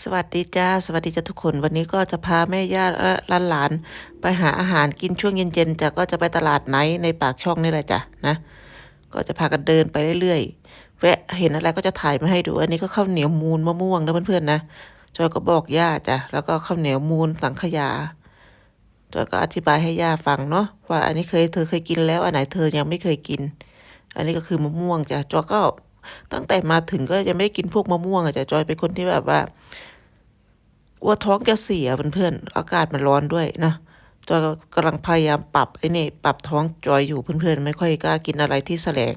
สวัสดีจ้าสวัสดีจ้าทุกคนวันนี้ก็จะพาแม่ย่าและหลานไปหาอาหารกินช่วงเย็นๆจ้ะก็จะไปตลาดไหนในปากช่องนี่แหละจ้ะนะก็จะพากันเดินไปเรื่อยๆแวะเห็นอะไรก็จะถ่ายมาให้ดูอันนี้ก็ข้าวเหนียวมูนมะม่วงนะเพื่อนๆนะจอยก็บอกย่าจ้ะแล้วก็ข้าวเหนียวมูนสังขยาจอยก็อธิบายให้ย่าฟังเนาะว่าอันนี้เคยเธอเคยกินแล้วอันไหนเธอยังไม่เคยกิน อันนี้ก็คือมะม่วงจ้ะจอยก็ ตั้งแต่มาถึงก็ยังไม่ได้กินพวกมะม่วงอะจ้ะจอยเป็นคนที่แบบว่าอ้วท้องจะเสียเพื่อนๆอากาศมันร้อนด้วยนะจอยกำลังพยายามปรับไอ้นี่ปรับท้องจอยอยู่เพื่อนๆ ไม่ค่อยกล้ากินอะไรที่แสลง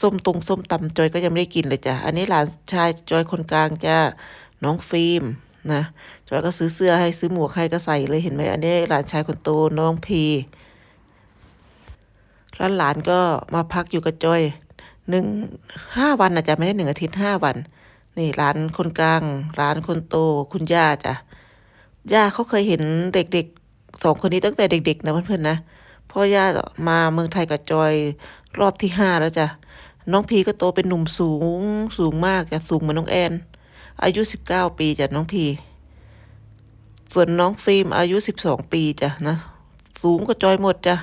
ส้มตรงส้มตำจอยก็ยังไม่ได้กินเลยจ้ะอันนี้หลานชายจอยคนกลางจ้าน้องฟิล์มนะจอยก็ซื้อเสื้อให้ซื้อหมวกให้ก็ใส่เลยเห็นไหมอันนี้หลานชายคนโตน้องพีแล้วหลานก็มาพักอยู่กับจอย หนึ่งห้าวันนะจ๊ะไม่ใช่หนึ่งอาทิตย์ห้าวัน นี่ร้านคนกลาง ร้านคนโต คุณย่าจ้ะย่าเขาเคยเห็นเด็กๆสองคนนี้ตั้งแต่เด็ก ๆ นะเพื่อนๆนะพ่อย่ามาเมืองไทยกับจอยรอบที่ห้าแล้วจ้ะน้องพีก็โตเป็นหนุ่มสูงสูงมากจ้ะสูงเหมือนน้องแอน อายุสิบเก้าปีจ้ะน้องพีส่วนน้องฟิล์มอายุสิบสองปีจ้ะนะ สูงกว่าจอยหมดจ้ะ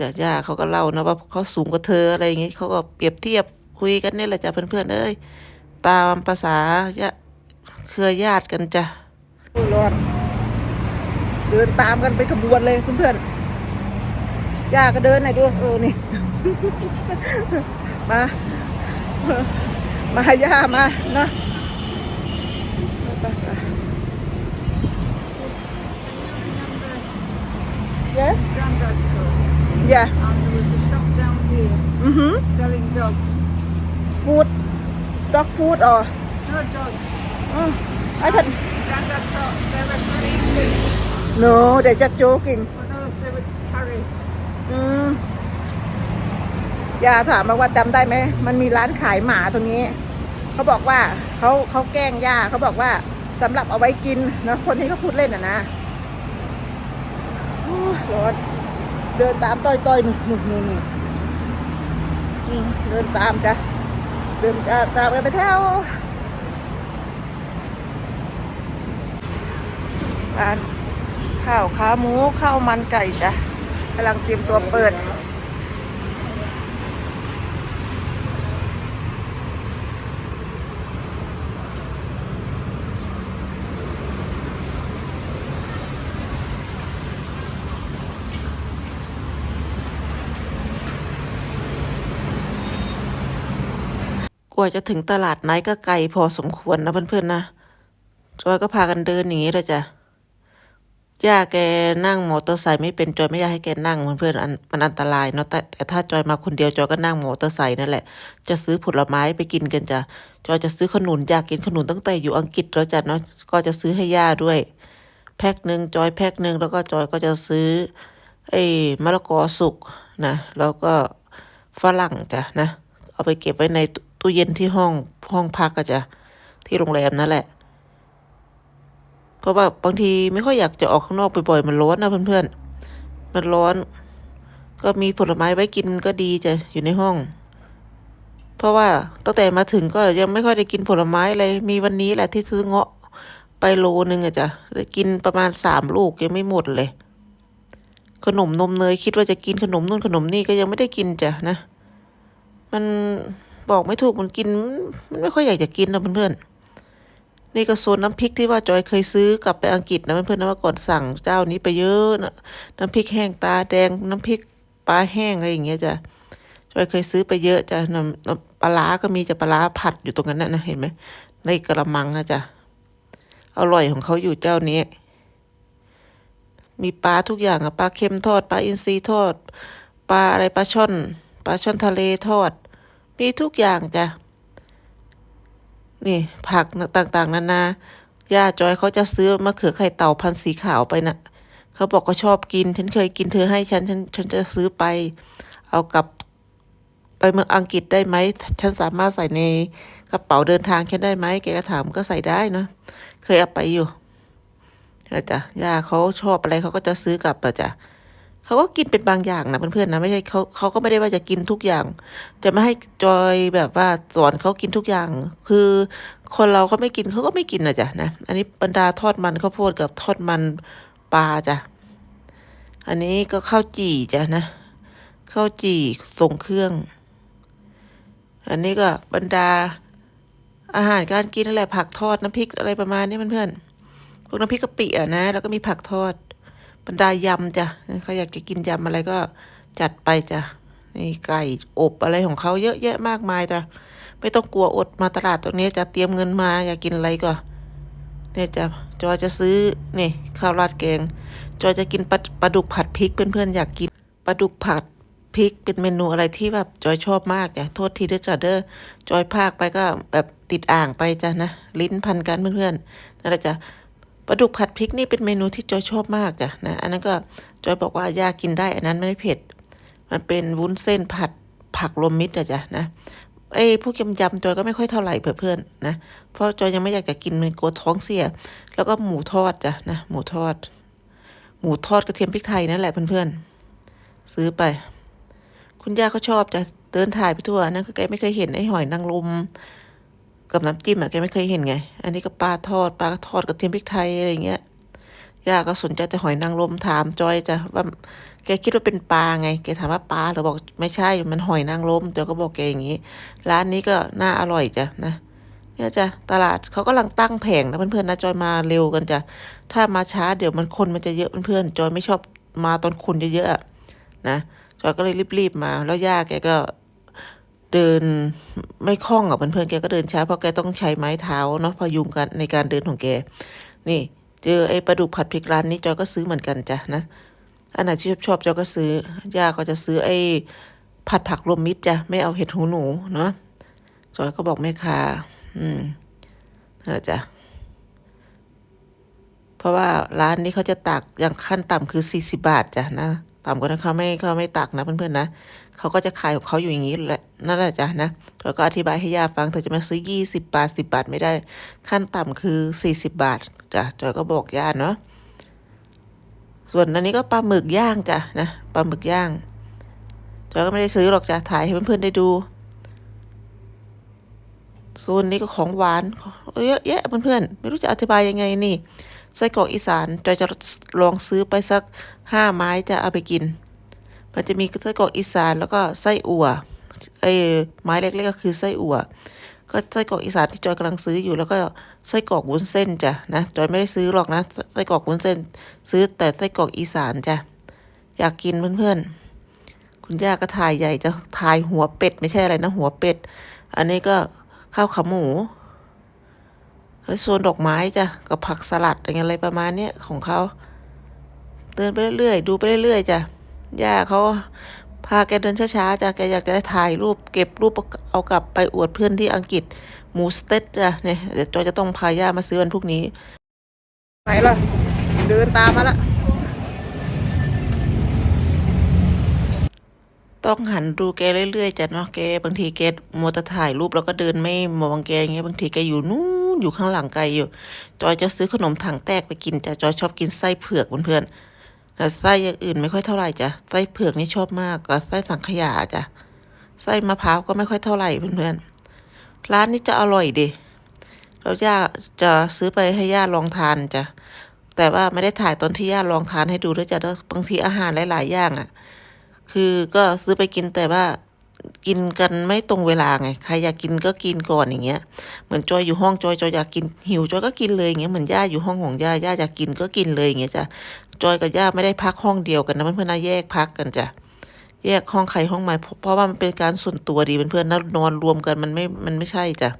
จ้ะย่าเขาก็เล่านะว่าเขาสูงกว่าเธออะไรอย่างงี้เขาก็เปรียบเทียบคุยกันนี่แหละจ้ะเพื่อนๆเอ้ยตามภาษาญาเครือญาติกันจ้ะร้อนเดินตามกันเป็นขบวนเลยเพื่อนๆย่าก็เดินหน่อยด้วยเออนี่ มา มาย่ามานะเย้ เย้ And there was a shop down here อือหือ selling dogs. ฟู้ดด็อกฟู้ดอ๋อ No dogs. อืมไอ้ท่าน Grandad thought they were for eating. no เดี๋ยวจะโจกิง But no, they would carry. อืมย่าถามมาว่าจำได้ไหม มันมีร้านขายหมาตรงนี้ เขาบอกว่าเขาเขาแกล้งย่าเขาบอกว่าสำหรับเอาไว้กินนะคนที่เขาพูดเล่นอะนะโอ้ยร้อน เดินตามต้อยต้อยๆนู่นนู่นนู่นเดินตามจ้ะเดินตามกันไปแถวร้านข้าวขาหมูข้าวมันไก่จ้ะกำลังเตรียมตัวเปิด ว่าจะถึงตลาดไหนก็ไกลพอสมควรนะเพื่อนๆนะจอยก็พากันเดินอย่างนี้เลยจ้ะย่าแกนั่งมอเตอร์ไซค์ไม่เป็นจอยไม่อยากให้แกนั่งเพื่อนๆอันมันอันตรายเนาะแต่แต่ถ้าจอยมาคนเดียวจอยก็นั่งมอเตอร์ไซค์นั่นแหละ จะซื้อผลไม้ไปกินกันจ้ะจอยจะซื้อขนุนอยากกินขนุนตั้งแต่อยู่อังกฤษแล้วจ้ะเนาะก็จะซื้อให้ย่าด้วย แพ็คหนึ่งจอยแพ็คหนึ่งแล้วก็จอยก็จะซื้อไอ้มะละกอสุกนะแล้วก็ฝรั่งจ้ะนะ เอาไปเก็บไว้ใน ตู้เย็นที่ห้องห้องพักก็จะที่โรงแรมนั่นแหละ เพราะว่าบางทีไม่ค่อยอยากจะออกข้างนอกบ่อยๆมันร้อนนะเพื่อนๆ มันร้อน ก็มีผลไม้ไว้กินก็ดีจะอยู่ในห้อง เพราะว่าตั้งแต่มาถึงก็ยังไม่ค่อยได้กินผลไม้เลยมีวันนี้แหละที่ซื้อเงาะไปโลนึงอะจ้ะกินประมาณสามลูกยังไม่หมดเลย ขนมนมเนยคิดว่าจะกินขนมนู่นขนมนี่ก็ยังไม่ได้กินจ้ะนะ มัน บอกไม่ถูกมันกิน มันไม่ค่อยอยากจะกินนะเพื่อนๆนี่ก็โซนน้ำพริกที่ว่าจอยเคยซื้อกลับไปอังกฤษนะเพื่อนๆนะว่าก่อนสั่งเจ้านี้ไปเยอะนะน้ำพริกแห้งตาแดงน้ำพริกปลาแห้งอะไรอย่างเงี้ยจ้ะจอยเคยซื้อไปเยอะจ้ะน้ำปลาร้าก็มีจะปลาร้าผัดอยู่ตรงนั้นนะนะเห็นไหมในกระมังอะจ้ะอร่อยของเขาอยู่เจ้านี้ มีปลาทุกอย่างอะปลาเค็มทอดปลาอินทรีทอดปลาอะไรปลาช่อนปลาช่อนทะเลทอด มีทุกอย่างจ้ะ นี่ผักต่างๆ นานา ย่าจอยเขาจะซื้อมะเขือไข่เต่าพันธุ์สีขาวไปนะ่ะ เขาบอกก็ชอบกิน ฉันเคยกินเธอให้ฉัน ฉัน ฉันจะซื้อไป เอากลับไปเมืองอังกฤษได้ไหม ฉันสามารถใส่ในกระเป๋าเดินทางฉันได้ไหม แกก็ถามก็ใส่ได้เนาะ เคยเอาไปอยู่จ้ะย่าเขาชอบอะไรเขาก็จะซื้อกลับอะจ้ะ เขาก็กินเป็นบางอย่างนะเพื่อนๆนะไม่ใช่เขาเขาก็ไม่ได้ว่าจะกินทุกอย่าง จะไม่ให้จอยแบบว่าสอนเขากินทุกอย่าง คือคนเราก็ไม่กินเขาก็ไม่กินนะจ๊ะนะอันนี้บรรดาทอดมันข้าวโพดกับทอดมันปลาจ้ะอันนี้ก็ข้าวจี่จ้ะนะข้าวจี่ทรงเครื่อง อันนี้ก็บรรดาอาหารการกินนั่นแหละผักทอดน้ำพริกอะไรประมาณนี้เพื่อนๆพวกน้ำพริกกะปิอะนะ แล้วก็มีผักทอด บรรดายำจ้ะเขาอยากจะกินยำอะไรก็จัดไปจ้ะนี่ไก่อบอะไรของเขาเยอะแยะมากมายจ้ะไม่ต้องกลัวอดมาตลาดตรงนี้จะเตรียมเงินมาอยากกินอะไรก็เนี่ยจะจอยจะซื้อนี่ข้าวราดแกง จอยจะกินปลาปลาดุกผัดพริกเพื่อนๆอยากกินปลาดุกผัดพริกเป็นเมนูอะไรที่แบบจอยชอบมากจ้ะโทษทีเด้อจ้ะเด้อจอยพากไปก็แบบติดอ่างไปจ้ะนะลิ้นพันกันเพื่อนๆนั่นแหละจ้ะ ปลาดุกผัดพริกนี่เป็นเมนูที่จอยชอบมากจ้ะนะ อันนั้นก็จอยบอกว่ายากินได้ อันนั้นไม่ได้เผ็ด มันเป็นวุ้นเส้นผัดผักรวมมิตรจ้ะนะไอ้พวกยำยำจอยก็ไม่ค่อยเท่าไหร่เพื่อนๆนะ เพราะจอยยังไม่อยากจะกินมันกลัวท้องเสีย แล้วก็หมูทอดจ้ะนะ หมูทอด หมูทอดกระเทียมพริกไทยนั่นแหละเพื่อนๆ ซื้อไป คุณย่าก็ชอบจะเดินถ่ายไปทั่วนั่นคือแกไม่เคยเห็นไอ้หอยนางรม กับน้ำจิ้มอะแกไม่เคยเห็นไง อันนี้ก็ปลาทอดปลาทอดกระเทียมพริกไทยอะไรเงี้ยย่าก็สนใจแต่หอยนางรมถามจอยจ้ะว่าแกคิดว่าเป็นปลาไง แกถามว่าปลาเราบอกไม่ใช่มันหอยนางรมจอยก็บอกแกอย่างนี้ ร้านนี้ก็น่าอร่อยจ้ะนะเนี่ยจ้ะตลาดเขากำลังตั้งแผงนะเพื่อนๆนะจอยมาเร็วกันจ้ะถ้ามาช้าเดี๋ยวมันคนมันจะเยอะเพื่อนๆจอยไม่ชอบมาตอนคนเยอะๆนะจอยก็เลยรีบๆมา แล้วย่าแกก็ เดินไม่คล่องอะเพื่อนๆแกก็เดินช้าเพราะแกต้องใช้ไม้เท้าเนาะพยุงกันในการเดินของแก นี่ เจอไอ้ปลาดุกผัดพริกร้านนี้จอยก็ซื้อเหมือนกันจ้ะนะอันไหนที่ชอบชอบจอยก็ซื้อย่าก็จะซื้อไอ้ผัดผักรวมมิตรจ้ะไม่เอาเห็ดหูหนูเนาะจอยก็บอกแม่ค้าอืมนั่นแหละจ้ะเพราะว่าร้านนี้เขาจะตักอย่างขั้นต่ำคือสี่สิบาทจ้ะนะ ต่ำกว่านั้นเขาไม่เขาไม่ตักนะเพื่อนๆนะ เขาก็จะขายของเขาอยู่อย่างนี้แหละนั่นแหละจ้ะนะจอยก็อธิบายให้ย่าฟังเธอจะมาซื้อยี่สิบบาทสิบาทไม่ได้ ขั้นต่ำคือสี่สิบบาทจ้ะจอยก็บอกย่าเนาะส่วนอันนี้ก็ปลาหมึกย่างจ้ะนะปลาหมึกย่างจอยก็ไม่ได้ซื้อหรอกจ้ะถ่ายให้เพื่อนๆได้ดูส่วนนี้ก็ของหวานเยอะแยะเพื่อนๆไม่รู้จะอธิบายยังไงนี่ไส้กรอกอีสานจอยจะลองซื้อไปสักห้าไม้จะเอาไปกิน มันจะมีไส้กรอกอีสานแล้วก็ไส้อั่วไอ้ไม้เล็กๆก็คือไส้อั่วก็ไส้กรอกอีสานที่จอยกำลังซื้ออยู่แล้วก็ไส้กรอกวุ้นเส้นจ้ะนะจอยไม่ได้ซื้อหรอกนะไส้กรอกวุ้นเส้น ซื้อแต่ไส้กรอกอีสานจ้ะอยากกินเพื่อนๆ คุณย่าก็ถ่ายใหญ่จะถ่ายหัวเป็ด ไม่ใช่อะไรนะหัวเป็ด อันนี้ก็ข้าวขาหมูแล้วโซนดอกไม้จ้ะกับผักสลัดอะไรประมาณเนี้ยของเขาเดินไปเรื่อยๆดูไปเรื่อยๆจ้ะ ย่าเขาพาแกเดินช้าๆจ้ะแกอยากจะได้ถ่ายรูปเก็บรูปเอากลับไปอวดเพื่อนที่อังกฤษหมูสเต็กจ้ะเนี่ยเดี๋ยวจอยจะต้องพาย่ามาซื้อวันพรุ่งนี้ไหนล่ะเดินตามมาละต้องหันดูแกเรื่อยๆจ้ะเนาะแกบางทีแกมัวแต่ถ่ายรูปแล้วก็เดินไม่มองแกอย่างเงี้ยบางทีแกอยู่นู้นอยู่ข้างหลังไกลอยู่ จอยจะซื้อขนมถังแตกไปกินจ้ะจอยชอบกินไส้เผือกเพื่อนๆ แต่ไส้อย่างอื่นไม่ค่อยเท่าไหร่จ้ะไส้เผือกนี่ชอบมากกับไส้สังขยาจ้ะไส้มะพร้าวก็ไม่ค่อยเท่าไหร่เพื่อนๆร้านนี้จะอร่อยดีเราย่าจะซื้อไปให้ย่าลองทานจ้ะแต่ว่าไม่ได้ถ่ายตอนที่ย่าลองทานให้ดูด้วยจ้ะบางทีอาหารหลายๆอย่างอะ คือก็ซื้อไปกินแต่ว่ากินกันไม่ตรงเวลาไง ใครอยากกินก็กินก่อนอย่างเงี้ย เหมือนจอยอยู่ห้องจอยจอยอยากกินหิวจอยก็กินเลยอย่างเงี้ย เหมือนย่าอยู่ห้องของย่าย่าอยากกินก็กินเลยอย่างเงี้ยจ้ะ จอยกับย่าไม่ได้พักห้องเดียวกันนะเพื่อนๆนะแยกพักกันจ้ะแยกห้องใครห้องมันเพราะเพราะว่ามันเป็นการส่วนตัวดีเพื่อนๆนะนอนรวมกันมันไม่มันไม่ใช่จ้ะ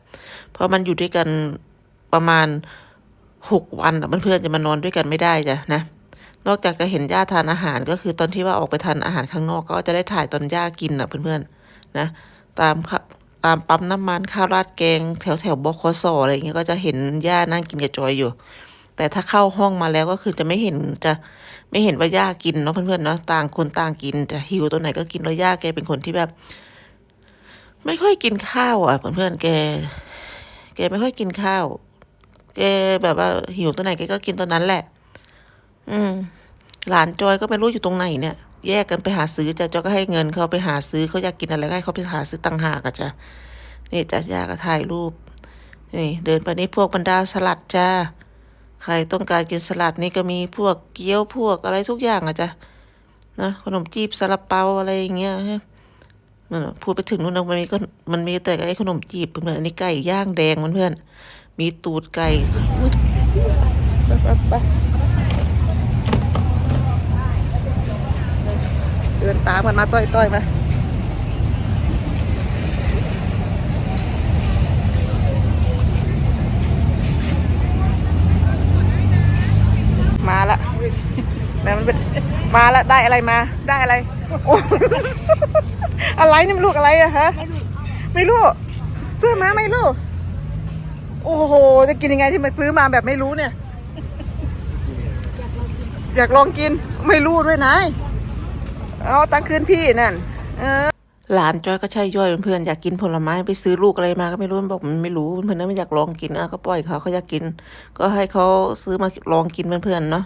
เพราะมันอยู่ด้วยกันประมาณหกวันอะเพื่อนๆจะมานอนด้วยกันไม่ได้จ้ะนะนอกจากจะเห็นย่าทานอาหารก็คือตอนที่ว่าออกไปทานอาหารข้างนอก ก็จะได้ถ่ายตอนย่ากินอะเพื่อนๆนะตามค่ะตามปั๊มน้ำมันข้าวราดแกง แถวแถวบคสอะไรอย่างเงี้ยก็จะเห็นย่านั่งกินกับจอยอยู่ แต่ถ้าเข้าห้องมาแล้วก็คือจะไม่เห็นจะไม่เห็นว่าย่ากินเนาะเพื่อนๆเนาะต่างคนต่างกินจะหิวตัวไหนก็กินแล้วย่าแกเป็นคนที่แบบ ไม่ค่อยกินข้าวอะ เพื่อนๆแก แกไม่ค่อยกินข้าวแกแบบว่าหิวตัวไหนแกก็กินตัวนั้นแหละ อืม หลานจอยก็ไม่รู้อยู่ตรงไหนเนี่ย แยกกันไปหาซื้อจ้ะจอยก็ให้เงินเขาไปหาซื้อเขาอยากกินอะไรก็ให้เขาไปหาซื้อตังหากอะจ้ะนี่จ้ะย่าก็ถ่ายรูปนี่เดินไปนี่พวกบรรดาสลัดจ้า ใครต้องการกินสลัดนี่ก็มีพวกเกี๊ยวพวกอะไรทุกอย่างอะจ้ะนะขนมจีบซาลาเปาอะไรอย่างเงี้ยฮะมันพูดไปถึงนู่นนะมันมีก็มันมีแต่ไอ้ขนมจีบเพื่อนอันนี้ไก่ย่างแดงเพื่อนมีตูดไก่อุ๊ยไปไปไปเดินตามกันมาต้อยๆมามา มาละได้อะไรมา ได้อะไรโอ้อะไรนี่มันลูกอะไรอะฮะไม่รู้ซื้อมาไม่รู้โอ้โห จะกินยังไงที่มาซื้อมาแบบไม่รู้เนี่ย อยากลองกินไม่รู้ด้วยนายเอาตังคืนพี่นั่น เออหลานจอยก็ใช่ย่อยเพื่อนอยากกินผลไม้ไปซื้อลูกอะไรมาก็ไม่รู้บอกมันไม่รู้เพื่อนๆนไม่อยากลองกินอะก็ปล่อยเขาเขาอยากกิน ก็ให้เขาซื้อมาลองกินเพื่อนๆเนาะ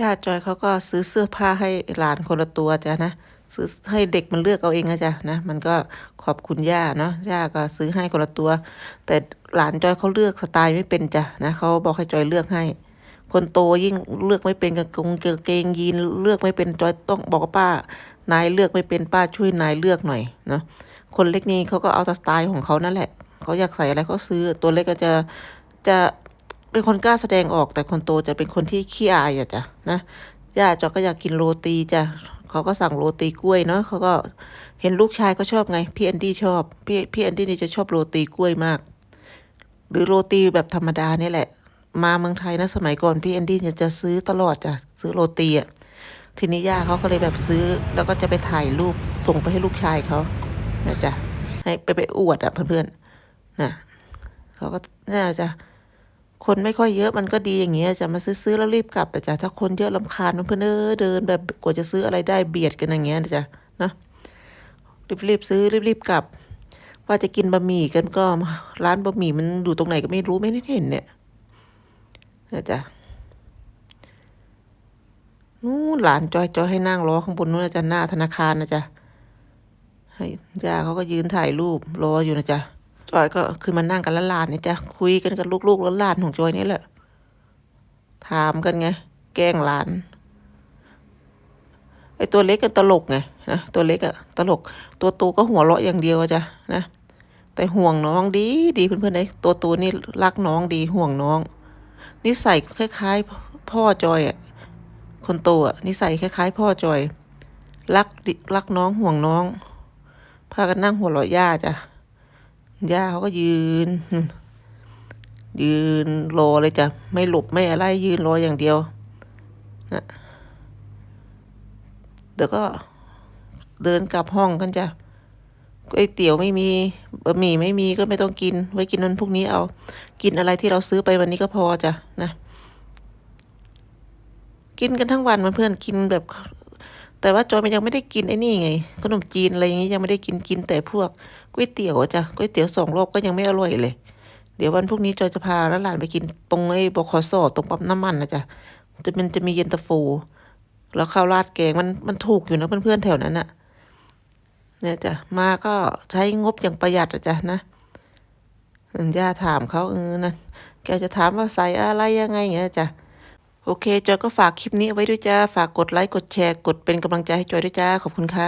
ย่าจอยเขาก็ซื้อเสื้อผ้าให้หลานคนละตัวจ้ะนะซื้อให้เด็กมันเลือกเอาเองนะจ๊ะนะมันก็ขอบคุณย่าเนาะย่าก็ซื้อให้คนละตัว แต่หลานจอยเขาเลือกสไตล์ไม่เป็นจ้ะนะเขาบอกให้จอยเลือกให้ คนโตยิ่งเลือกไม่เป็นกางเกงเกงยีนเลือกไม่เป็นจอยต้องบอกป้านายเลือกไม่เป็นป้าช่วยนายเลือกหน่อยเนาะคนเล็กนี่เขาก็เอาสไตล์ของเขานั่นแหละเขาอยากใส่อะไรเขาซื้อตัวเล็กก็จะจะ เป็นคนกล้าแสดงออก แต่คนโตจะเป็นคนที่ขี้อายอะจ้ะนะย่าจอก็อยากกินโรตีจ้ะเขาก็สั่งโรตีกล้วยเนาะเขาก็เห็นลูกชายก็ชอบไงพี่แอนดี้ชอบพี่พี่แอนดี้นี่จะชอบโรตีกล้วยมาก หรือโรตีแบบธรรมดานี่แหละ มาเมืองไทยนะสมัยก่อนพี่แอนดี้จะซื้อตลอดจ้ะซื้อโรตีอะทีนี้ย่าเขาก็เลยแบบซื้อ แล้วก็จะไปถ่ายรูปส่งไปให้ลูกชายเขานะจ๊ะให้ไปไปอวดอะเพื่อนๆนะเขาก็น่าจะ คนไม่ค่อยเยอะมันก็ดีอย่างเงี้ยจะมาซื้อๆแล้วรีบกลับแต่จ้ะถ้าคนเยอะลำคาญเพื่อนเออเดินแบบกว่าจะซื้ออะไรได้เบียดกันอย่างเงี้ยนะจ้ะนะรีบๆซื้อรีบๆกลับ ว่าจะกินบะหมี่กันก็ร้านบะหมี่มันอยู่ตรงไหนก็ไม่รู้ไม่ได้เห็นเนี่ยนะจ๊ะนู่นหลานจอยจอยให้นั่งรอข้างบนนู้นนะจ๊ะหน้าธนาคารนะจ๊ะให้ย่าเขาก็ยืนถ่ายรูปรออยู่นะจ๊ะ จอยก็คือมานั่งกันล้วหลานเนี่ยจ้ะคุยกันกับลูกๆแล้วหลานของจอยนี่แหละ ถามกันไง แกล้งหลานไอตัวเล็กก็ตลกไงนะตัวเล็กอะตลก ตัวโตก็หัวเราะอย่างเดียวจ้ะนะแต่ห่วงน้องดีดีเพื่อนๆเลยตัวโตนี่รักน้องดีห่วงน้อง นิสัยคล้าย ๆ พ่อจอยอะคนโตอะนิสัยคล้าย ๆ พ่อจอย รักรักน้องห่วงน้องพากันนั่งหัวเราะย่าจ้ะ ย่าเขาก็ยืน ยืนรอเลยจ้ะ ไม่หลบไม่อะไรยืนรออย่างเดียวนะเดี๋ยวก็เดินกลับห้องกันจ้ะก๋วยเตี๋ยวไม่มีบะหมี่ไม่มีก็ไม่ต้องกิน ไว้กินวันพรุ่งนี้เอา กินอะไรที่เราซื้อไปวันนี้ก็พอจ้ะนะ กินกันทั้งวันเพื่อนกินแบบ แต่ว่าจอยมันยังไม่ได้กินไอ้นี่ไงขนมจีนอะไรอย่างงี้ยังไม่ได้กินกินแต่พวก ก๋วยเตี๋ยวจ้ะก๋วยเตี๋ยวสองรอบก็ยังไม่อร่อยเลย เดี๋ยววันพรุ่งนี้จอยจะพาหลานไปกินตรงไอ้บขสตรงปั๊มน้ำมันนะจ๊ะจะมันจะมีเย็นตาโฟ แล้วข้าวราดแกงมันมันถูกอยู่นะเพื่อนๆแถวนั้นอะเนี่ยจ้ะมาก็ใช้งบอย่างประหยัดอะจ้ะนะย่าถามเขาเออนั่นแกจะถามว่าใส่อะไรยังไงอย่างเงี้ยจ้ะโอเค จอยก็ฝากคลิปนี้เอาไว้ด้วยจ้า ฝากกดไลค์ กดแชร์ กดเป็นกำลังใจให้จอยด้วยจ้า ขอบคุณค่ะ